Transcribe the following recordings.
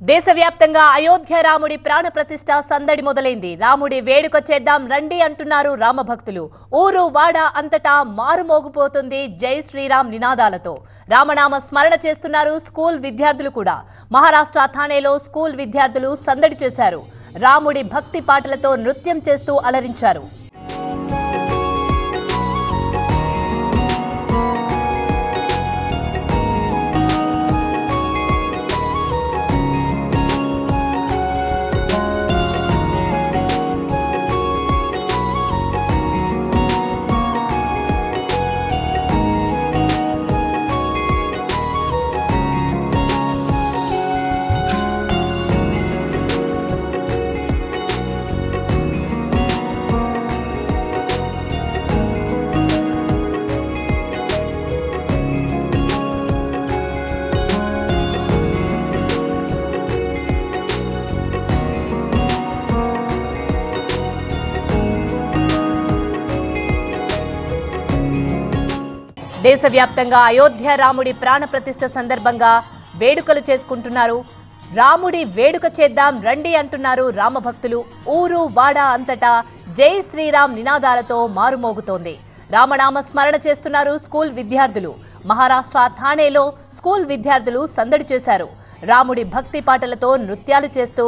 దేశవ్యాప్తంగా అయోధ్య రాముడి ప్రాణ ప్రతిష్ట సందడి మొదలైంది. రాముడి వేడుక చేద్దాం రండి అంటున్నారు రామభక్తులు. ఊరు వాడ అంతటా మారుమోగిపోతుంది జై శ్రీరామ్ నినాదాలతో. రామనామ స్మరణ చేస్తున్నారు స్కూల్ విద్యార్థులు కూడా. మహారాష్ట్ర థానేలో స్కూల్ విద్యార్థులు సందడి చేశారు. రాముడి భక్తి పాటలతో నృత్యం చేస్తూ అలరించారు. దేశవ్యాప్తంగా అయోధ్య రాముడి ప్రాణ ప్రతిష్ఠ సందర్భంగా వేడుకలు చేసుకుంటున్నారు. రాముడి వేడుక చేద్దాం రండి అంటున్నారు రామభక్తులు. ఊరు వాడ అంతటా జై శ్రీరామ్ నినాదాలతో మారుమోగుతోంది. రామనామ స్మరణ చేస్తున్నారు స్కూల్ విద్యార్థులు. మహారాష్ట్ర థానేలో స్కూల్ విద్యార్థులు సందడి చేశారు. రాముడి భక్తి పాటలతో నృత్యాలు చేస్తూ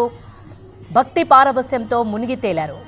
భక్తి పారవస్యంతో మునిగి తేలారు.